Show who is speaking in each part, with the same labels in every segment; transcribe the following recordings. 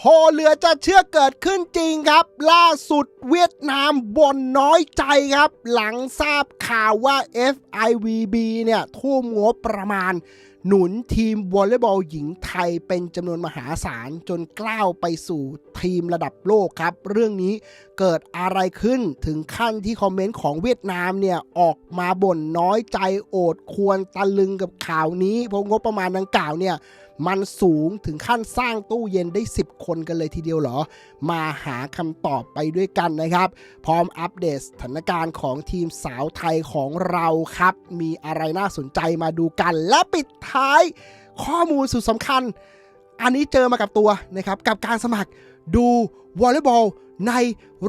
Speaker 1: โหเหลือจะเชื่อเกิดขึ้นจริงครับ ล่าสุดเวียดนามบ่นน้อยใจครับ หลังทราบข่าวว่า FIVB เนี่ยทุ่มงบประมาณ หนุนทีมวอลเลย์บอลหญิงไทยเป็นจำนวนมหาศาลจนกล้าวไปสู่ทีมระดับโลกครับ เรื่องนี้เกิดอะไรขึ้นถึงขั้นที่คอมเมนต์ของเวียดนามเนี่ยออกมาบ่นน้อยใจโอดควรตะลึงกับข่าวนี้เพราะงบประมาณดังกล่าวเนี่ย มันสูงถึงขั้นสร้างตู้เย็นได้ 10 คนกันเลยทีเดียวเหรอ มาหาคำตอบไปด้วยกันนะครับ พร้อมอัปเดตสถานการณ์ของทีมสาวไทยของเราครับ มีอะไรน่าสนใจมาดูกัน และปิดท้าย ข้อมูลสุดสำคัญ อันนี้เจอมากับตัวนะครับกับการสมัครดูวอลเลย์บอลใน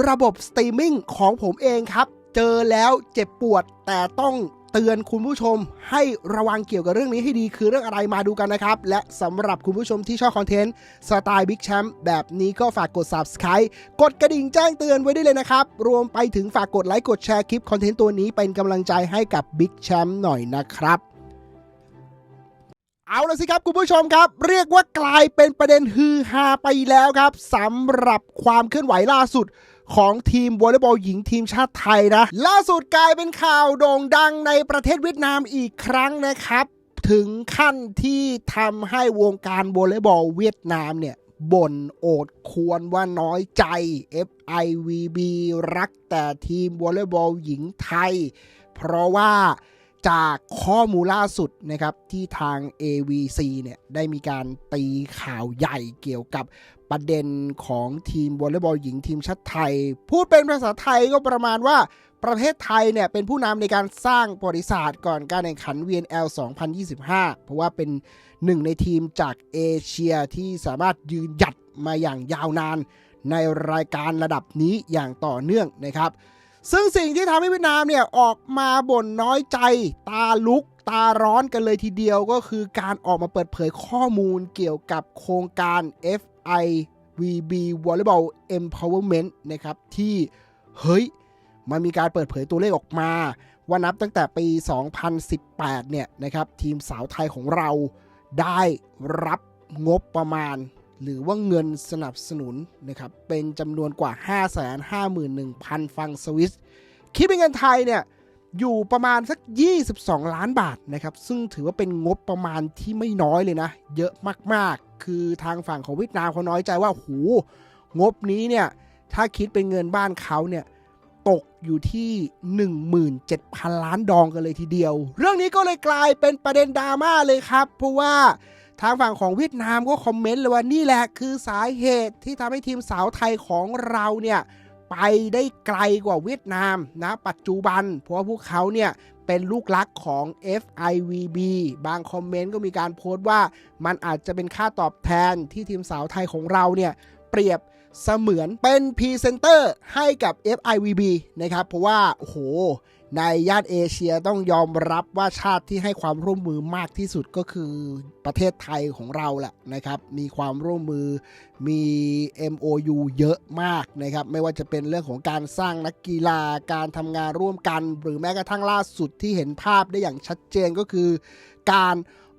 Speaker 1: ระบบสตรีมมิ่งของผมเองครับ เจอแล้วเจ็บปวดแต่ต้อง ตือนคุณผู้ชมให้ระวังเกี่ยวกับเรื่องนี้ให้ดีคือเรื่องอะไรมาดูกันนะครับ และสำหรับคุณผู้ชมที่ชอบคอนเทนต์สไตล์บิ๊กแชมป์แบบนี้ก็ฝากกด subscribe กดกระดิ่งแจ้งเตือนไว้ได้เลยนะครับ รวมไปถึงฝากกดไลค์กดแชร์คลิปคอนเทนต์ตัวนี้เป็นกำลังใจให้กับบิ๊กแชมป์หน่อยนะครับเอาละสิครับ คุณผู้ชมครับ เรียกว่ากลายเป็นประเด็นฮือฮาไปแล้วครับสำหรับความเคลื่อนไหวล่าสุด ของทีมวอลเลย์บอลหญิงทีมชาติไทยนะ ล่าสุดกลายเป็นข่าวโด่งดังในประเทศเวียดนามอีกครั้งนะครับ ถึงขั้นที่ทำให้วงการวอลเลย์บอลเวียดนามเนี่ยบ่นโอดควรว่าน้อยใจ FIVB รักแต่ทีมวอลเลย์บอลหญิงไทย เพราะว่าจากข้อมูลล่าสุดนะครับที่ทาง AVC เนี่ยได้มีการตีข่าวใหญ่เกี่ยวกับ ประเด็นของทีมวอลเลย์บอลหญิงทีมชาติไทย พูดเป็นภาษาไทยก็ประมาณว่าประเทศไทยเนี่ยเป็นผู้นำในการสร้างประวัติศาสตร์ก่อนการแข่งขัน VNL 2025 เพราะว่าเป็นหนึ่งในทีมจากเอเชียที่สามารถยืนหยัดมาอย่างยาวนาน ในรายการระดับนี้อย่างต่อเนื่องนะครับ ซึ่งสิ่งที่ทำให้เวียดนามเนี่ยออกมาบ่นน้อยใจ ตาลุก ตาร้อนกันเลยทีเดียวก็คือการออกมาเปิดเผยข้อมูลเกี่ยวกับโครงการ IVB Volleyball Empowerment นะครับ ที่เฮ้ย มันมีการเปิดเผยตัวเลขออกมา ว่านับตั้งแต่ปี 2018 เนี่ยนะครับ ทีมสาวไทยของเราได้รับงบประมาณ หรือว่าเงินสนับสนุนนะครับ เป็นจำนวนกว่า 551,000 ฟังสวิสคิดเป็นเงินไทยเนี่ยอยู่ประมาณสัก 22 ล้านบาทนะครับ ซึ่งถือว่าเป็นงบประมาณที่ไม่น้อยเลยนะ เยอะมาก คือทางฝั่งของเวียดนามเขาน้อยใจว่าหูงบนี้เนี่ยถ้าคิดเป็นเงินบ้านเขาเนี่ยตกอยู่ที่ 17,000 ล้านดองกันเลยทีเดียว เรื่องนี้ก็เลยกลายเป็นประเด็นดราม่าเลยครับ เพราะว่าทางฝั่งของเวียดนามก็คอมเมนต์เลยว่านี่แหละคือสาเหตุที่ทำให้ทีมสาวไทยของเราเนี่ยไปได้ไกลกว่าเวียดนามนะปัจจุบัน เพราะว่าพวกเขาเนี่ย เป็นลูกรักของ FIVB บางคอมเมนต์ก็มีการโพสต์ว่ามันอาจจะเป็นค่าตอบแทนที่ทีมสาวไทยของเราเนี่ยเปรียบเสมือนเป็นพรีเซนเตอร์ให้กับ FIVB นะครับ เพราะว่า โอ้โห ในย่านเอเชียต้องยอมรับว่าชาติที่ให้ความร่วมมือมากที่สุดก็คือประเทศไทยของเราแหละนะครับ มีความร่วมมือมี MOU เยอะมากนะครับ ไม่ว่าจะเป็นเรื่องของการสร้างนักกีฬาการทำงานร่วมกัน หรือแม้กระทั่งล่าสุดที่เห็นภาพได้อย่างชัดเจนก็คือ การ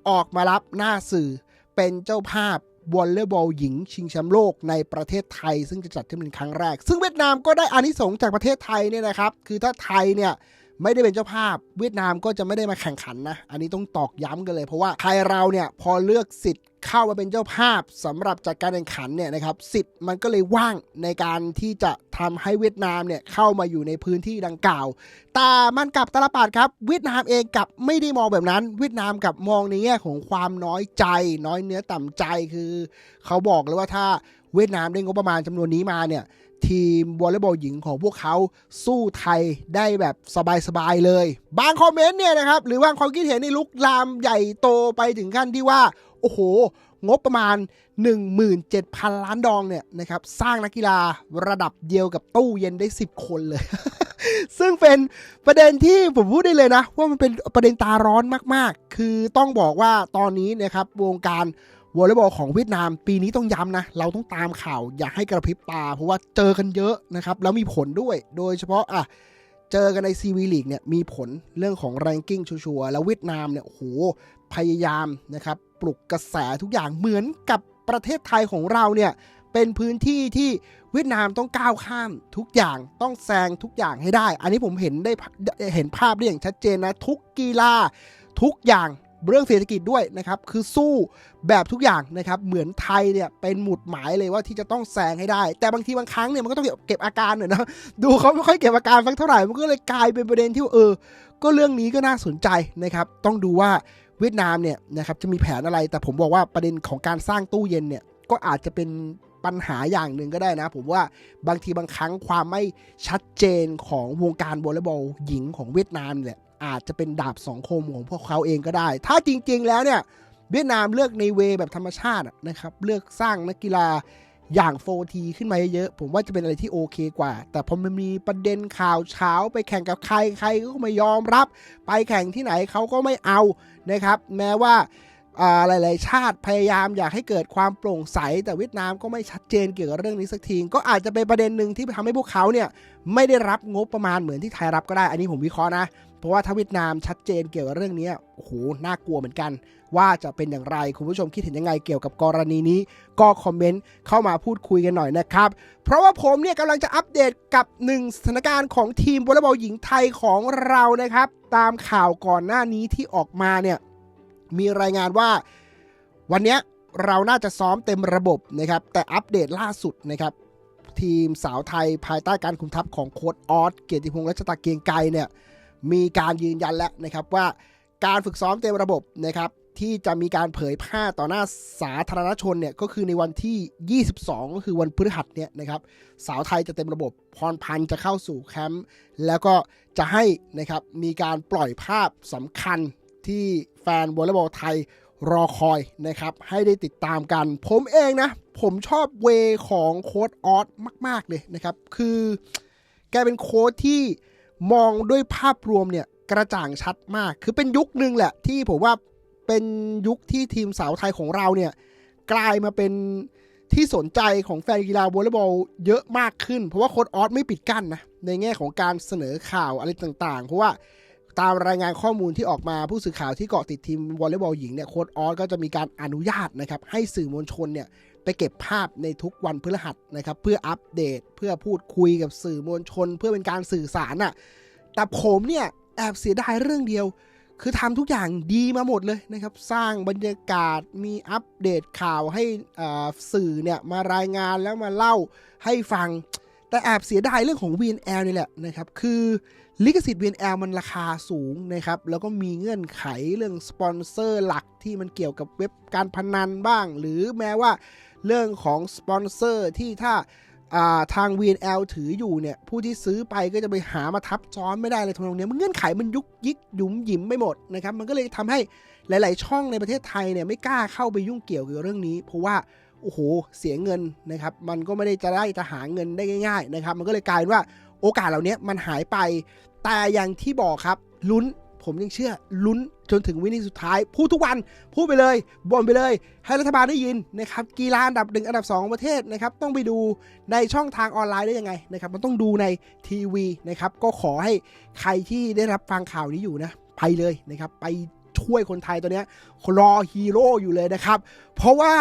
Speaker 1: ออกมารับหน้าสื่อเป็นเจ้าภาพ วอลเลย์บอลหญิงชิงแชมป์โลกในประเทศไทย ซึ่งจะจัดขึ้นเป็นครั้งแรก ซึ่งเวียดนามก็ได้อานิสงส์จากประเทศไทยเนี่ยนะครับ คือถ้าไทยเนี่ย ไม่ได้เป็นเจ้าภาพ เวียดนามก็จะไม่ได้มาแข่งขันนะ อันนี้ต้องตอกย้ำกันเลย เพราะว่าไทยเราเนี่ยพอเลือกสิทธิ์เข้ามาเป็นเจ้าภาพสำหรับจัดการแข่งขันเนี่ยนะครับสิทธิ์มันก็เลยว่างในการที่จะทำให้เวียดนามเนี่ยเข้ามาอยู่ในพื้นที่ดังกล่าว แต่มันกลับตาลปัดครับ เวียดนามเองกลับไม่ได้มองแบบนั้น เวียดนามกับมองในแง่ของความน้อยใจ น้อยเนื้อต่ำใจคือ เขาบอกเลยว่าถ้าเวียดนามได้งบประมาณจำนวนนี้มาเนี่ย ทีมวอลเลย์บอลหญิงของพวกเขาสู้ไทยได้แบบสบายๆเลย บางคอมเมนต์เนี่ยนะครับ หรือบางความคิดเห็นในลุกลามใหญ่โตไปถึงขั้นที่ว่า โอ้โห งบประมาณ 17,000 ล้านดองเนี่ยนะครับ สร้างนักกีฬาระดับเดียวกับตู้เย็นได้ 10 คนเลย ซึ่งเป็นประเด็นที่ผมพูดได้เลยนะ ว่ามันเป็นประเด็นตาร้อนมากๆ คือต้องบอกว่าตอนนี้นะครับวงการ วอลเลย์บอลของเวียดนามปีนี้ต้องย้ำนะ เราต้องตามข่าวอย่าให้กระพริบตา เพราะว่าเจอกันเยอะนะครับ แล้วมีผลด้วย โดยเฉพาะอะเจอกันในซีวีลีกเนี่ยมีผลเรื่องของแรงกิ้งชัวร์แล้วเวียดนามเนี่ยโหพยายามนะครับปลุกกระแสทุกอย่างเหมือนกับประเทศไทยของเราเนี่ยเป็นพื้นที่ที่เวียดนามต้องก้าวข้ามทุกอย่างต้องแซงทุกอย่างให้ได้ อันนี้ผมเห็นได้เห็นภาพได้อย่างชัดเจนนะ ทุกกีฬาทุกอย่าง เรื่องเศรษฐกิจด้วยนะครับ คือสู้แบบทุกอย่างนะครับ เหมือนไทยเนี่ยเป็นหมุดหมายเลยว่าที่จะต้องแซงให้ได้ แต่บางทีบางครั้งเนี่ยมันก็ต้องเก็บเก็บอาการหน่อยนะ ดูเขาไม่ค่อยเก็บอาการสักเท่าไหร่ มันก็เลยกลายเป็นประเด็นที่เออ ก็เรื่องนี้ก็น่าสนใจนะครับ ต้องดูว่าเวียดนามเนี่ยนะครับจะมีแผนอะไร แต่ผมบอกว่าประเด็นของการสร้างตู้เย็นเนี่ยก็อาจจะเป็นปัญหาอย่างหนึ่งก็ได้นะ ผมว่าบางทีบางครั้งความไม่ชัดเจนของวงการวอลเลย์บอลหญิงของเวียดนามเนี่ย อาจจะเป็นดาบสองคมของพวกเขาเองก็ได้ ถ้าจริงๆแล้วเนี่ยเวียดนามเลือกในเวแบบธรรมชาตินะครับ เลือกสร้างนักกีฬาอย่างโฟทีขึ้นมาเยอะๆผมว่าจะเป็นอะไรที่โอเคกว่า แต่พอมันมีประเด็นข่าวเช้าไปแข่งกับใครใครก็ไม่ยอมรับ ไปแข่งที่ไหนเขาก็ไม่เอานะครับ แม้ว่าหลายๆ ชาติพยายามอยากให้เกิดความโปร่งใส แต่เวียดนามก็ไม่ชัดเจนเกี่ยวกับเรื่องนี้สักที ก็อาจจะเป็นประเด็นหนึ่งที่ทำให้พวกเขาเนี่ยไม่ได้รับงบประมาณเหมือนที่ไทยรับก็ได้ อันนี้ผมวิเคราะห์นะ เพราะว่าถ้าเวียดนามชัดเจนเกี่ยวกับเรื่องนี้โอ้โหน่ากลัวเหมือนกัน ว่าจะเป็นอย่างไรคุณผู้ชมคิดเห็นยังไงเกี่ยวกับกรณีนี้ ก็คอมเมนต์เข้ามาพูดคุยกันหน่อยนะครับ เพราะว่าผมเนี่ยกำลังจะอัปเดตกับหนึ่งสถานการณ์ของทีมวอลเลย์บอลหญิงไทยของเรานะครับ ตามข่าวก่อนหน้านี้ที่ออกมาเนี่ยมีรายงานว่า วันนี้เราน่าจะซ้อมเต็มระบบนะครับ แต่อัปเดตล่าสุดนะครับ ทีมสาวไทยภายใต้การคุมทัพของโค้ดออสเกียรติพงษ์รัชตาเกียงไกรเนี่ย มีการยืนยันแล้วนะครับว่าการฝึกซ้อมเต็มระบบนะครับที่จะมีการเผยแพร่ต่อหน้าสาธารณชนเนี่ยก็คือในวันที่ 22 ก็คือวันพฤหัสเนี่ยนะครับสาวไทยจะเต็มระบบพรพันธ์จะเข้าสู่แคมป์แล้วก็จะให้นะครับมีการปล่อยภาพสำคัญที่แฟนวอลเลย์บอลไทยรอคอยนะครับให้ได้ติดตามกัน ผมเองนะ ผมชอบเวของโค้ดออสมาก ๆ เลยนะครับ คือแกเป็นโค้ดที่ มองด้วยภาพรวมเนี่ยกระจ่างชัดมาก คือเป็นยุคหนึ่งแหละ ที่ผมว่าเป็นยุคที่ทีมสาวไทยของเราเนี่ยกลายมาเป็นที่สนใจของแฟนกีฬาวอลเลย์บอลเยอะมากขึ้น เพราะว่าโค้ดออสไม่ปิดกั้นนะในแง่ของการเสนอข่าวอะไรต่างๆ เพราะว่าตามรายงานข้อมูลที่ออกมาผู้สื่อข่าวที่เกาะติดทีมวอลเลย์บอลหญิงเนี่ยโค้ดออสก็จะมีการอนุญาตนะครับให้สื่อมวลชนเนี่ย ไปเก็บภาพในทุกวันพฤหัสนะครับ เพื่ออัปเดตเพื่อพูดคุยกับสื่อมวลชน เพื่อเป็นการสื่อสารน่ะแต่ผมเนี่ยแอบเสียดายเรื่องเดียว คือทำทุกอย่างดีมาหมดเลยนะครับ สร้างบรรยากาศมีอัปเดตข่าวให้สื่อเนี่ยมารายงานแล้วมาเล่าให้ฟัง แต่แอบเสียดายเรื่องของ VNL นี่แหละนะครับ คือลิขสิทธิ์ VNL มันราคาสูงนะครับ แล้วก็มีเงื่อนไขเรื่องสปอนเซอร์หลักที่มันเกี่ยวกับเว็บการพนันบ้าง หรือแม้ว่า เรื่องของสปอนเซอร์ที่ถ้าาทาง VNL ถืออยู่เนี่ย ผู้ที่ซื้อไปก็จะไปหามาทับซ้อนไม่ได้เลยทำนองเนี้ยมันเงื่อนไขมันยุกยิกหยุมหยิมไม่หมดนะครับ มันก็เลยทำให้หลาย ๆ ช่องในประเทศไทยเนี่ยไม่กล้าเข้าไปยุ่งเกี่ยวกับเรื่องนี้ เพราะว่าโอ้โหเสียเงินนะครับ มันก็ไม่ได้จะได้จะหาเงินได้ง่าย ๆ นะครับ มันก็เลยกลายว่าโอกาสเหล่านี้มันหายไปแต่อย่างที่บอกครับลุ้น ผมยังเชื่อลุ้นจนถึงวินาทีสุดท้าย พูดทุกวัน พูดไปเลยบ่นไปเลย ให้รัฐบาลได้ยินนะครับ กีฬาอันดับหนึ่งอันดับสองประเทศนะครับ ต้องไปดูในช่องทางออนไลน์ได้ยังไงนะครับ มันต้องดูในทีวีนะครับ ก็ขอให้ใครที่ได้รับฟังข่าวนี้อยู่นะ ไปเลยนะครับ ไปช่วยคนไทยตัวเนี้ยรอฮีโร่อยู่เลยนะครับ เพราะว่า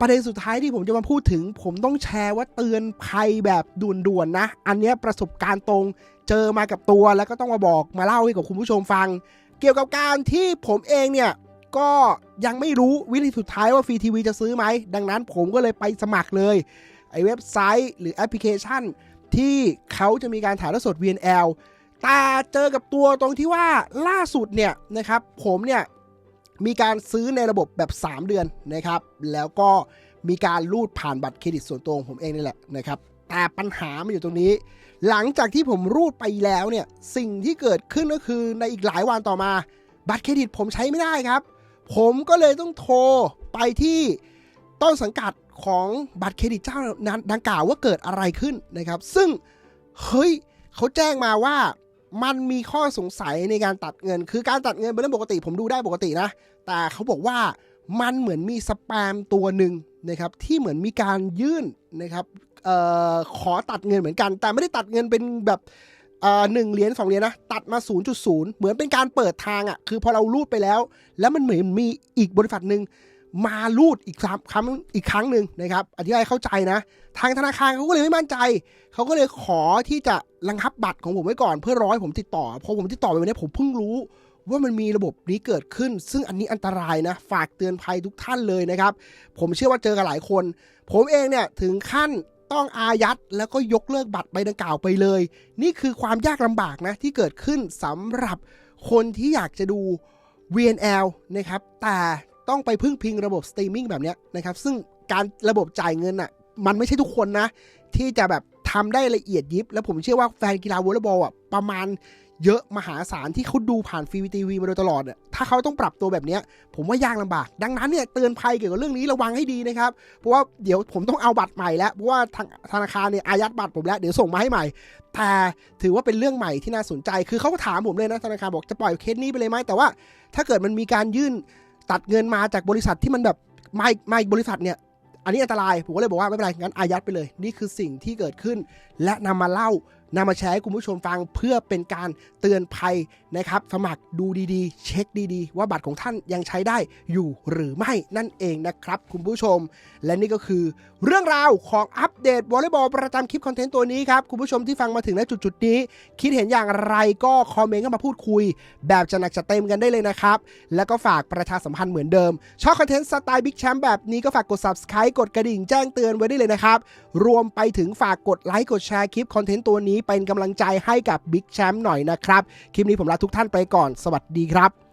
Speaker 1: ประเด็นสุดท้ายที่ผมจะมาพูดถึง ผมต้องแชร์ว่าเตือนภัยแบบด่วนๆนะ อันเนี้ยประสบการณ์ตรง เจอมากับตัวแล้วก็ต้องมาบอกมาเล่าให้กับคุณผู้ชมฟัง เกี่ยวกับการที่ผมเองเนี่ยก็ยังไม่รู้วิธีสุดท้ายว่าฟรีทีวีจะซื้อไหม ดังนั้นผมก็เลยไปสมัครเลยไอเว็บไซต์หรือแอปพลิเคชัน ที่เขาจะมีการถ่ายทอดสด VNL แต่เจอกับตัวตรงที่ว่าล่าสุดเนี่ยนะครับผมเนี่ยมีการซื้อในระบบแบบ 3 เดือนนะครับ แล้วก็มีการรูดผ่านบัตรเครดิตส่วนตัวของผมเองนี่แหละนะครับ แต่ปัญหามันอยู่ตรงนี้ หลังจากที่ผมรูดไปแล้วเนี่ย สิ่งที่เกิดขึ้นก็คือในอีกหลายวันต่อมา บัตรเครดิตผมใช้ไม่ได้ครับ ผมก็เลยต้องโทรไปที่ต้นสังกัดของบัตรเครดิตเจ้านั้นดังกล่าวว่าเกิดอะไรขึ้นนะครับ ซึ่งเฮ้ยเขาแจ้งมาว่ามันมีข้อสงสัยในการตัดเงิน คือการตัดเงินเป็นเรื่องปกติ ผมดูได้ปกตินะ แต่เขาบอกว่ามันเหมือนมีสแปมตัวหนึ่งนะครับที่เหมือนมีการยื่นนะครับ ออขอตัดเงินเหมือนกัน แต่ไม่ได้ตัดเงินเป็นแบบหนึ่งเหรียญสองเหรียญนะ ตัดมา 0.0 เหมือนเป็นการเปิดทางอะ่ะ คือพอเรารูดไปแล้ว แล้วมันเหมือนมีอีกบริษัทหนึ่งมาลูดอีกครั้งอีกครั้งหนึ่งนะครับอธิบายเข้าใจนะ ทางธนาคารเขาก็เลยไม่มั่นใจ เขาก็เลยขอที่จะระงับบัตรของผมไว้ก่อน เพื่อร้อให้ผมติดต่อพอผมติดต่อไปวันนี้ผมเพิ่งรู้ว่ามันมีระบบนี้เกิดขึ้น ซึ่งอันนี้อันตรายนะ ฝากเตือนภัยทุกท่านเลยนะครับ ผมเชื่อว่าเจอกันหลายคน ผมเองเนี่ยถึงขั้น ต้องอายัดแล้วก็ยกเลิกบัตรใบดังกล่าวไปเลย นี่คือความยากลำบากนะที่เกิดขึ้นสำหรับคนที่อยากจะดู VNL นะครับ แต่ต้องไปพึ่งพิงระบบสตรีมมิ่งแบบนี้นะครับ ซึ่งการระบบจ่ายเงินอะ มันไม่ใช่ทุกคนนะ ที่จะแบบทำได้ละเอียดยิบ แล้วผมเชื่อว่าแฟนกีฬาวอลเลย์บอลอะประมาณ เยอะมหาศาลที่เขาดูผ่านฟรีทีวีมาโดยตลอดอะถ้าเขาต้องปรับตัวแบบนี้ผมว่ายากลำบาก ดังนั้นเนี่ยเตือนภัยเกี่ยวกับเรื่องนี้ระวังให้ดีนะครับ เพราะว่าเดี๋ยวผมต้องเอาบัตรใหม่แล้ว เพราะว่าทางธนาคารเนี่ยอายัดบัตรผมแล้ว เดี๋ยวส่งมาให้ใหม่ แต่ถือว่าเป็นเรื่องใหม่ที่น่าสนใจ คือเขาก็ถามผมเลยนะธนาคารบอกจะปล่อยเคสนี้ไปเลยไหมแต่ว่า ถ้าเกิดมันมีการยื่นตัดเงินมาจากบริษัทที่มันแบบไม่ไม่บริษัทเนี่ยอันนี้อันตรายผมก็เลยบอกว่าไม่เป็นไรงั้นอายัดไปเลย นี่คือสิ่งที่เกิดขึ้น และนำมาเล่า นำมาแชร์ให้คุณผู้ชมฟังเพื่อเป็นการเตือนภัยนะครับ สมัครดูดีๆ เช็คดีๆ ว่าบัตรของท่านยังใช้ได้อยู่หรือไม่นั่นเองนะครับ คุณผู้ชม และนี่ก็คือเรื่องราวของอัปเดตวอลเลย์บอลประจำคลิปคอนเทนต์ตัวนี้ครับ คุณผู้ชมที่ฟังมาถึงณจุดๆนี้ คิดเห็นอย่างไรก็คอมเมนต์เข้ามาพูดคุย แบบจะหนักจะเต็มกันได้เลยนะครับ แล้วก็ฝากประชาสัมพันธ์เหมือนเดิม ชอบคอนเทนต์สไตล์บิ๊กแชมป์แบบนี้ก็ฝากกด subscribe กดกระดิ่งแจ้งเตือนไว้ได้เลยนะครับรวมไปถึงฝากกดไลค์กดแชร์คลิปคอนเทนต์ตัวนี้เป็นกำลังใจให้กับบิ๊กแชมป์หน่อยนะครับ คลิปนี้ผมลาทุกท่านไปก่อน สวัสดีครับ